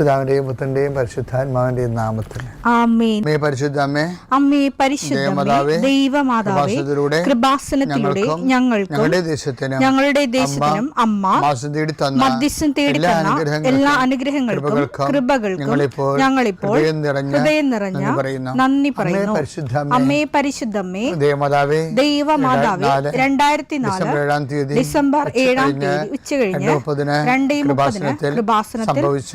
പിതാവിന്റെയും പുത്രന്റെയും പരിശുദ്ധാത്മാവിന്റെയും നാമത്തിൽ. അമ്മേ പരിശുദ്ധ അമ്മേ അമ്മേ പരിശുദ്ധമേ ദൈവമാതാവേ കൃപാസനത്തിലൂടെ ഞങ്ങൾക്ക് ഞങ്ങളുടെ ദേശത്തിനും ഞങ്ങളുടെ ദേശത്തിനും അമ്മ മാസം തേടി തന്ന മധ്യസ്ഥം തേടി എല്ലാ തന്ന അനുഗ്രഹങ്ങൾക്കും, കൃപകൾക്കും ഞങ്ങളിപ്പോൾ ഹൃദയം നിറഞ്ഞ നന്ദി പറയുന്നു. അമ്മേ പരിശുദ്ധ അമ്മേ, അമ്മേ പരിശുദ്ധമ്മേ ദൈവമാതാവേ ദൈവമാതാവേ രണ്ടായിരത്തി നാല് ഡിസംബർ ഏഴാം തീയതി ഡിസംബർ ഏഴാം ഉച്ചകഴിഞ്ഞ് തീയതി ഉച്ചകഴിഞ്ഞ് രണ്ടേ മുപ്പതിന് രണ്ടേ മുപ്പതിന് കൃപാസനത്തിൽ സംഭവിച്ച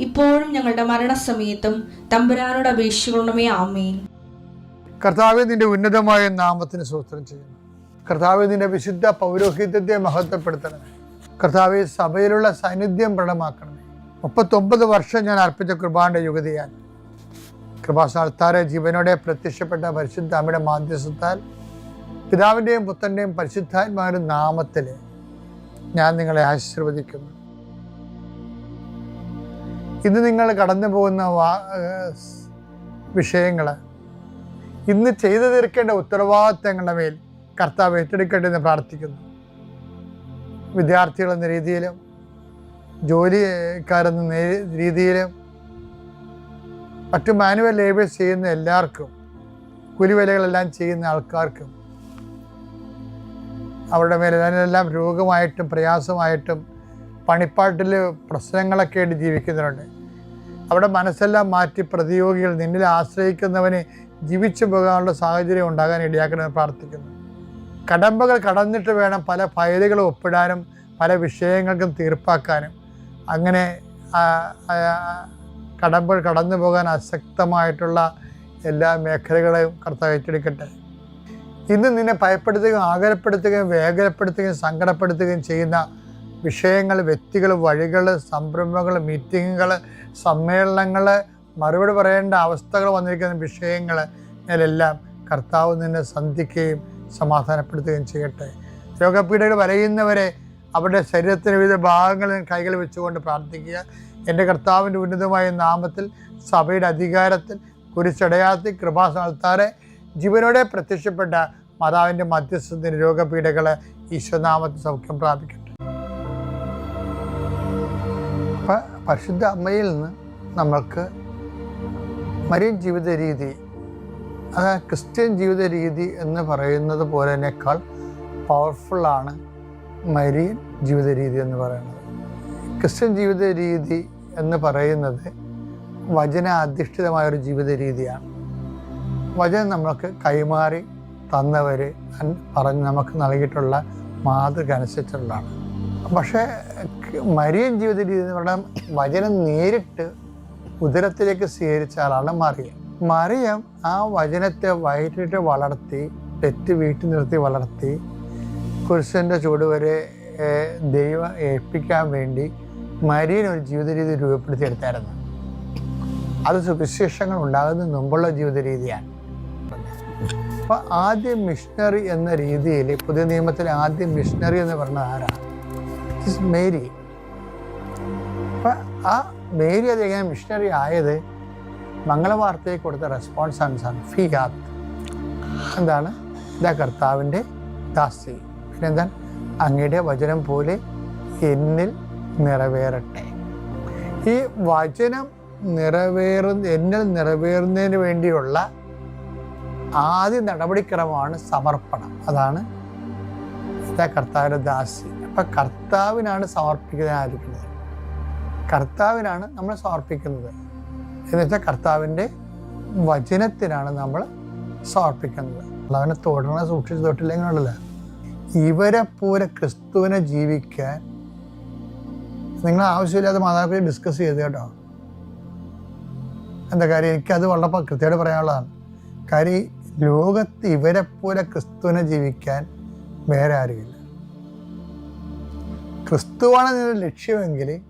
ഇപ്പോഴും ഞങ്ങളുടെ മരണസമയത്തും തമ്പുരാനോട് അപേക്ഷിക്കണമേ ആമേൻ. കർത്താവ് നിന്റെ ഉന്നതമായ നാമത്തിന് സ്വസ്ത്രം ചെയ്യുന്നു. കർത്താവ് നിന്റെ വിശുദ്ധ പൗരോഹിത്യത്തെ മഹത്വപ്പെടുത്തണമേ. കർത്താവ് സഭയിലുള്ള സാന്നിധ്യം പ്രകടമാക്കണമേ. മുപ്പത്തൊമ്പത് വർഷം ഞാൻ അർപ്പിച്ച കൃപാന്റെ യുഗതിയാൽ. കൃപാസ്ഥാനത്താറെ ജീവനോടെ പ്രത്യക്ഷപ്പെട്ട പരിശുദ്ധ അമ്മയുടെ മാധ്യസ്ഥത്താൽ പിതാവിന്റെയും പുത്രന്റെയും പരിശുദ്ധാത്മാവിന്റെ നാമത്തിൽ ഞാൻ നിങ്ങളെ ആശീർവദിക്കുന്നു. ഇന്ന് നിങ്ങൾ കടന്നു പോകുന്ന വാ വിഷയങ്ങൾ ഇന്ന് ചെയ്തു തീർക്കേണ്ട ഉത്തരവാദിത്തങ്ങളുടെ മേൽ കർത്താവ് ഏറ്റെടുക്കട്ടെ എന്ന് പ്രാർത്ഥിക്കുന്നു. വിദ്യാർത്ഥികൾ എന്ന രീതിയിലും ജോലിക്കാരെന്ന രീതിയിലും മറ്റു മാനുവൽ ലേബേഴ്സ് ചെയ്യുന്ന എല്ലാവർക്കും കൂലിവേലകളെല്ലാം ചെയ്യുന്ന ആൾക്കാർക്കും അവരുടെ മേലെല്ലാം രോഗമായിട്ടും പ്രയാസമായിട്ടും പണിപ്പാട്ടിൽ പ്രശ്നങ്ങളൊക്കെ ആയിട്ട് ജീവിക്കുന്നവരുണ്ട് അവിടെ മനസ്സെല്ലാം മാറ്റി പ്രതിയോഗികൾ നിന്നിൽ ആശ്രയിക്കുന്നവന് ജീവിച്ചു പോകാനുള്ള സാഹചര്യം ഉണ്ടാകാൻ ഇടയാക്കണമെന്ന് പ്രാർത്ഥിക്കുന്നു. കടമ്പകൾ കടന്നിട്ട് വേണം പല ഫയലുകളും ഒപ്പിടാനും പല വിഷയങ്ങൾക്കും തീർപ്പാക്കാനും. അങ്ങനെ കടമ്പകൾ കടന്നു പോകാൻ അശക്തമായിട്ടുള്ള എല്ലാ മേഖലകളെയും കർത്താവ് ഏറ്റെടുക്കട്ടെ. ഇന്ന് നിന്നെ ഭയപ്പെടുത്തുകയും ആകലപ്പെടുത്തുകയും വേഗലപ്പെടുത്തുകയും സങ്കടപ്പെടുത്തുകയും ചെയ്യുന്ന വിഷയങ്ങൾ വ്യക്തികൾ വഴികൾ സംരംഭങ്ങൾ മീറ്റിങ്ങുകൾ സമ്മേളനങ്ങൾ മറുപടി പറയേണ്ട അവസ്ഥകൾ വന്നിരിക്കുന്ന വിഷയങ്ങൾ ഞാനെല്ലാം കർത്താവ് നിന്നെ സന്ധിക്കുകയും സമാധാനപ്പെടുത്തുകയും ചെയ്യട്ടെ. രോഗപീഠകൾ വലയുന്നവരെ അവരുടെ ശരീരത്തിന് വിവിധ ഭാഗങ്ങളിൽ കൈകൾ വെച്ചുകൊണ്ട് പ്രാർത്ഥിക്കുക. എന്റെ കർത്താവിന്റെ ഉന്നതമായ നാമത്തിൽ സഭയുടെ അധികാരത്തിൽ കുരിശടയാളത്തിൽ കൃപാസ്ഥാനത്താറെ ജീവനോടെ പ്രത്യക്ഷപ്പെട്ട മാതാവിന്റെ മധ്യസ്ഥത്തിന് രോഗപീഠകൾ ഈശ്വനാമത്തിൽ സൗഖ്യം പ്രാപിക്കട്ടെ. പരിശുദ്ധ അമ്മയിൽ നിന്ന് നമ്മൾക്ക് മരിയൻ ജീവിത രീതി അത് ക്രിസ്ത്യൻ ജീവിത രീതി എന്ന് പറയുന്നത് പോലെനേക്കാൾ പവർഫുള്ളാണ് മരിയൻ ജീവിത രീതി എന്ന് പറയുന്നത്. ക്രിസ്ത്യൻ ജീവിത രീതി എന്ന് പറയുന്നത് വചന അധിഷ്ഠിതമായ ഒരു ജീവിത രീതിയാണ്. വചനം നമ്മൾക്ക് കൈമാറി തന്നവർ പറഞ്ഞ് നമുക്ക് നൽകിയിട്ടുള്ള മാതൃക അനുസരിച്ചുള്ളതാണ്. പക്ഷേ മരിയൻ ജീവിത രീതി എന്ന് പറഞ്ഞാൽ വചനം നേരിട്ട് ഉദരത്തിലേക്ക് സ്വീകരിച്ച ആളാണ് മറിയം. മറിയം ആ വചനത്തെ വയറ്റിട്ട് വളർത്തി തെറ്റ് വീട്ടിൽ നിർത്തി വളർത്തി കുരിശന്റെ ചുവടുവരെ ദൈവം ഏൽപ്പിക്കാൻ വേണ്ടി മരിയൻ ഒരു ജീവിത രീതി രൂപപ്പെടുത്തിയെടുത്തായിരുന്നു അത് സുവിശേഷങ്ങൾ ഉണ്ടാകുന്നതിന് മുമ്പുള്ള ജീവിത രീതിയാണ്. അപ്പൊ ആദ്യ മിഷണറി എന്ന രീതിയിൽ പുതിയ നിയമത്തിലെ ആദ്യ മിഷണറി എന്ന് പറഞ്ഞ ആരാണ്? മേരി അപ്പൊ ആ മേരി അത് എങ്ങനെ മിഷണറി ആയത് മംഗളവാർത്തയെ കൊടുത്ത റെസ്പോൺസ് ആണ് ഫിയാത്ത് എന്താണ്? ഇതാ കർത്താവിന്റെ ദാസി. പിന്നെന്താണ് അങ്ങയുടെ വചനം പോലെ എന്നിൽ നിറവേറട്ടെ. ഈ വചനം നിറവേറുന്ന എന്നിൽ നിറവേറുന്നതിന് വേണ്ടിയുള്ള ആദ്യ നടപടിക്രമമാണ് സമർപ്പണം. അതാണ് ഇതാ കർത്താവിന്റെ ദാസി. അപ്പം കർത്താവിനാണ് സമർപ്പിക്കുന്നതായിരിക്കുന്നത്. കർത്താവിനാണ് നമ്മൾ സമർപ്പിക്കുന്നത്. എന്നുവെച്ചാൽ കർത്താവിന്റെ വചനത്തിനാണ് നമ്മൾ സമർപ്പിക്കുന്നത്. അവനെ തൊടണ സൂക്ഷിച്ച് തൊട്ടില്ലെങ്കിലുണ്ടല്ലോ ഇവരെ പോലെ ക്രിസ്തുവിനെ ജീവിക്കാൻ നിങ്ങൾ ആവശ്യമില്ലാതെ മാതാപിതാക്കളെ ഡിസ്കസ് ചെയ്ത് കേട്ടോ. എന്താ കാര്യം? എനിക്കത് വളരെ കൃത്യമായിട്ട് പറയാനുള്ളതാണ്. കാര്യം ലോകത്ത് ഇവരെ പോലെ ക്രിസ്തുവിനെ ജീവിക്കാൻ വേറെ ആരുമില്ല. ക്രിസ്തുവാണ് നിങ്ങളുടെ ലക്ഷ്യമെങ്കിൽ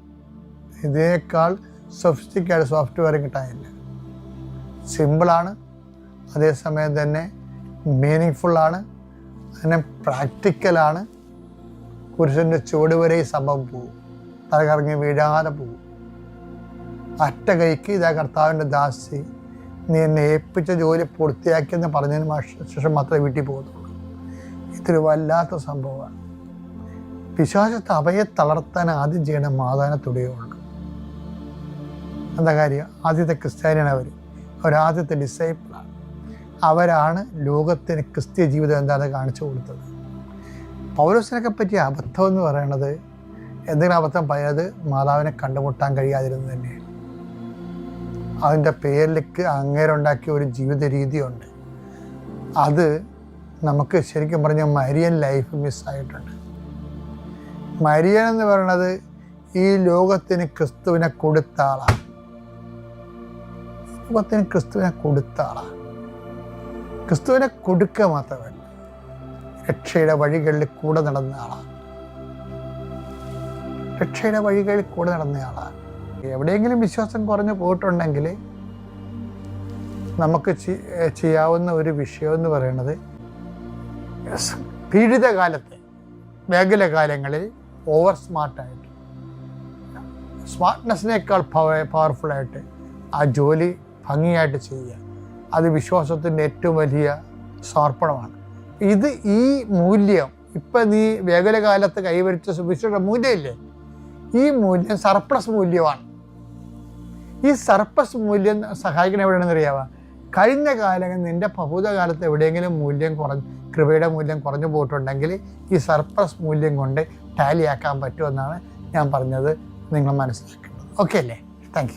ഇതിനേക്കാൾ സൊഫിസ്റ്റിക്കായിട്ട് സോഫ്റ്റ്വെയർ കിട്ടാനില്ല. സിമ്പിളാണ് അതേസമയം തന്നെ മീനിങ് ഫുള്ളാണ് അതിനെ പ്രാക്ടിക്കലാണ്. പുരുഷന്റെ ചുവട് വരെ ഈ സംഭവം പോകും. തലകറങ്ങി വീഴാതെ പോകും. അറ്റ കൈക്ക് ഇതാ കർത്താവിന്റെ ദാസി നീ എന്നെ ഏൽപ്പിച്ച ജോലി പൂർത്തിയാക്കിയെന്ന് പറഞ്ഞതിന് ശേഷം മാത്രമേ വീട്ടിൽ പോകുന്നുള്ളൂ. ഇതൊരു വല്ലാത്ത സംഭവമാണ്. വിശ്വാസത്തെ അവയെ തളർത്താൻ ആദ്യം ചെയ്യണ മാതാവിനെ തുടിയുള്ളൂ എന്താ കാര്യം? ആദ്യത്തെ ക്രിസ്ത്യാനിയാണ് അവർ അവരാദ്യത്തെ ഡിസൈപ്പിളാണ് അവരാണ് ലോകത്തിന് ക്രിസ്ത്യ ജീവിതം എന്താണ് കാണിച്ചു കൊടുത്തത്. പൗലോസിനൊക്കെ പറ്റിയ അബദ്ധം എന്ന് പറയുന്നത് എന്തെങ്കിലും അബദ്ധം? പറയുന്നത് മാതാവിനെ കണ്ടുമുട്ടാൻ കഴിയാതിരുന്നു തന്നെയാണ്. അതിന്റെ പേരിലേക്ക് അങ്ങേരുണ്ടാക്കിയ ഒരു ജീവിത രീതിയുണ്ട്. അത് നമുക്ക് ശരിക്കും പറഞ്ഞാൽ മരിയൻ ലൈഫ് മിസ്സായിട്ടുണ്ട് മരിയൻ എന്ന് പറയുന്നത് ഈ ലോകത്തിന് ക്രിസ്തുവിനെ കൊടുത്ത ആളാണ്. ലോകത്തിന് ക്രിസ്തുവിനെ കൊടുത്ത ആളാണ്. ക്രിസ്തുവിനെ കൊടുക്കുക മാത്രമല്ല രക്ഷയുടെ വഴികളിൽ കൂടെ നടന്ന ആളാണ്. രക്ഷയുടെ വഴികളിൽ കൂടെ നടന്ന ആളാണ്. എവിടെയെങ്കിലും വിശ്വാസം കുറഞ്ഞു പോയിട്ടുണ്ടെങ്കിൽ നമുക്ക് ചെയ്യാവുന്ന ഒരു വിഷയം എന്ന് പറയുന്നത് പീഡിതകാലത്ത് മേഖല കാലങ്ങളിൽ ഓവർ സ്മാർട്ടായിട്ട് സ്മാർട്ട്നെസ്സിനേക്കാൾ പവർഫുള്ളായിട്ട് ആ ജോലി ഭംഗിയായിട്ട് ചെയ്യുക. അത് വിശ്വാസത്തിന്റെ ഏറ്റവും വലിയ സമർപ്പണമാണ്. ഇത് ഈ മൂല്യം ഇപ്പം നീ വേഗല കാലത്ത് കൈവരിച്ച സുഭിക്ഷയുടെ മൂല്യമില്ലേ? ഈ മൂല്യം സർപ്ലസ് മൂല്യമാണ്. ഈ സർപ്ലസ് മൂല്യം സഹായിക്കണ എവിടെയാണെന്ന് അറിയാവുക കഴിഞ്ഞ കാലങ്ങളിൽ നിന്റെ ഭൂതകാലത്ത് എവിടെയെങ്കിലും മൂല്യം കുറഞ്ഞ് കൃപയുടെ മൂല്യം കുറഞ്ഞു പോയിട്ടുണ്ടെങ്കിൽ ഈ സർപ്ലസ് മൂല്യം കൊണ്ട് ടാലിയാക്കാൻ പറ്റുമെന്നാണ് ഞാൻ പറഞ്ഞത്. നിങ്ങൾ മനസ്സിലാക്കേണ്ടത്. ഓക്കെ അല്ലേ? താങ്ക്